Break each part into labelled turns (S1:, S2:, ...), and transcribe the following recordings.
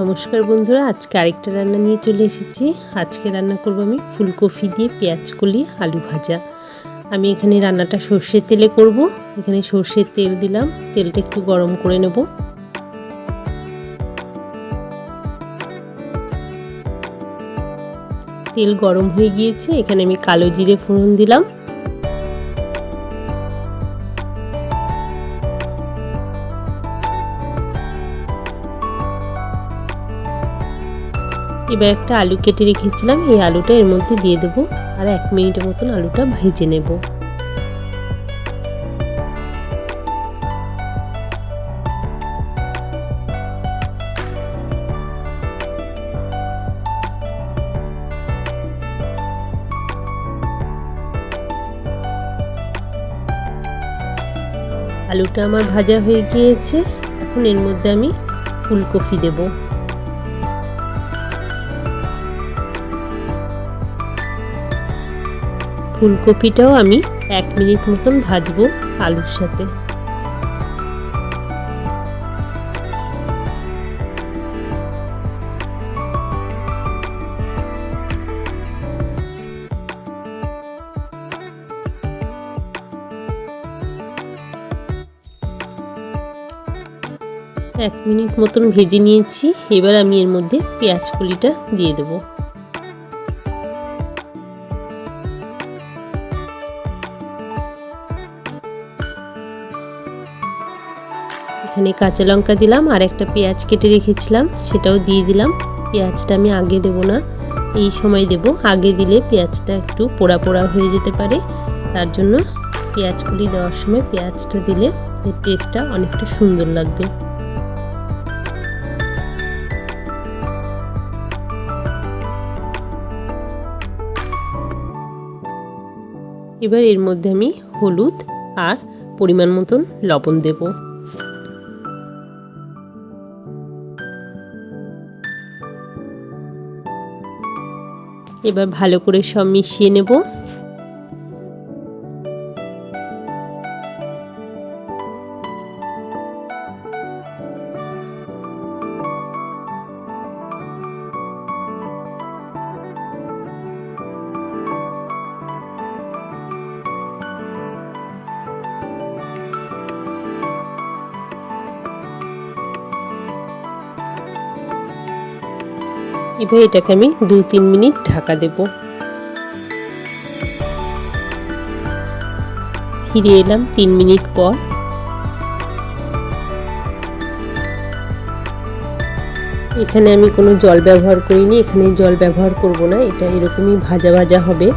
S1: নমস্কার বন্ধুরা, আজকে আরেকটা রান্না নিয়ে চলে এসেছি। আজকে রান্না করব আমি ফুলকপি দিয়ে পেঁয়াজ কলি আলু ভাজা। আমি এখানে রান্নাটা সর্ষের তেলে করব। এখানে সর্ষের তেল দিলাম, তেলটা একটু গরম করে নেব। তেল গরম হয়ে গিয়েছে, এখানে আমি কালো জিরে ফোড়ন দিলাম। এবার একটা আলু কেটে রেখেছিলাম, এই আলুটা এর মধ্যে দিয়ে দেবো আর এক মিনিটের মতন আলুটা ভেজে নেব। আলুটা আমার ভাজা হয়ে গিয়েছে, এখন এর মধ্যে আমি ফুলকপি দেবো। ফুলকপিটাও আমি এক মিনিট মতন ভাজবো আলুর সাথে। এক মিনিট মতন ভেজে নিয়েছি, এবার আমি এর মধ্যে পেঁয়াজ কলিটা দিয়ে দেবো। এখানে কাঁচা লঙ্কা দিলাম আর একটা পেঁয়াজ কেটে রেখেছিলাম, সেটাও দিয়ে দিলাম। পেঁয়াজটা আমি আগে দেব না, এই সময় দেব। আগে দিলে পেঁয়াজটা একটু পোড়া পোড়া হয়ে যেতে পারে। তার জন্য পেঁয়াজগুলি দেওয়ার সময় পেঁয়াজটা দিলে এর টেস্টটা অনেকটা সুন্দর লাগবে। এবার এর মধ্যে আমি হলুদ আর পরিমাণ মতন লবণ দেবো। এবার ভালো করে সব মিশিয়ে নেব। এবার এটাকে আমি দু তিন মিনিট ঢাকা দেব। ফিরে এলাম তিন মিনিট পর। এখানে আমি কোনো জল ব্যবহার করিনি, এখানে জল ব্যবহার করব না, এটা এরকমই ভাজা ভাজা হবে।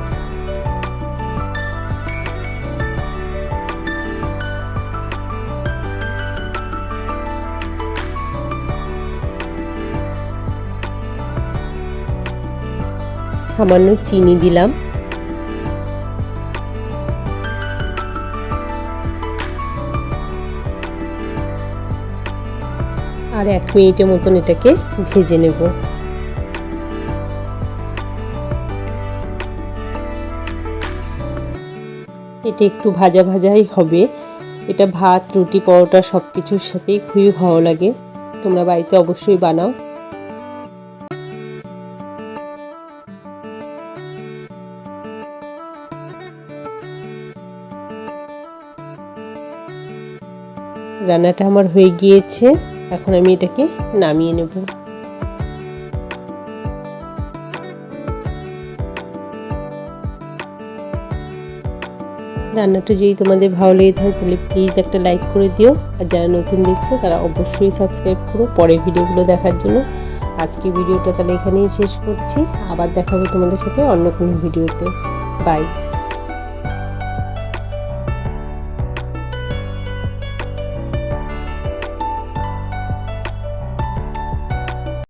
S1: সামান্য চিনি দিলাম। আর এক মিনিটের মতন এটাকে ভেজে নেব। এটা একটু ভাজা ভাজাই হবে। এটা ভাত, রুটি, পরোটা সব কিছুর সাথেই খুবই ভালো লাগে। তোমরা বাড়িতে অবশ্যই বানাও। রান্নাটা আমার হয়ে গিয়েছে। এখন আমি এটাকে নামিয়ে নেব। রান্নাটা যদি তোমাদের ভালো লেগে থাকে, তাহলে প্লিজ একটা লাইক করে দিও। আর যারা নতুন দেখছ, তারা অবশ্যই সাবস্ক্রাইব করো পরে ভিডিওগুলো দেখার জন্য। আজকে ভিডিওটা তাহলে এখানেই শেষ করছি। আবার দেখাবো তোমাদের সাথে অন্য কোনো ভিডিওতে। বাই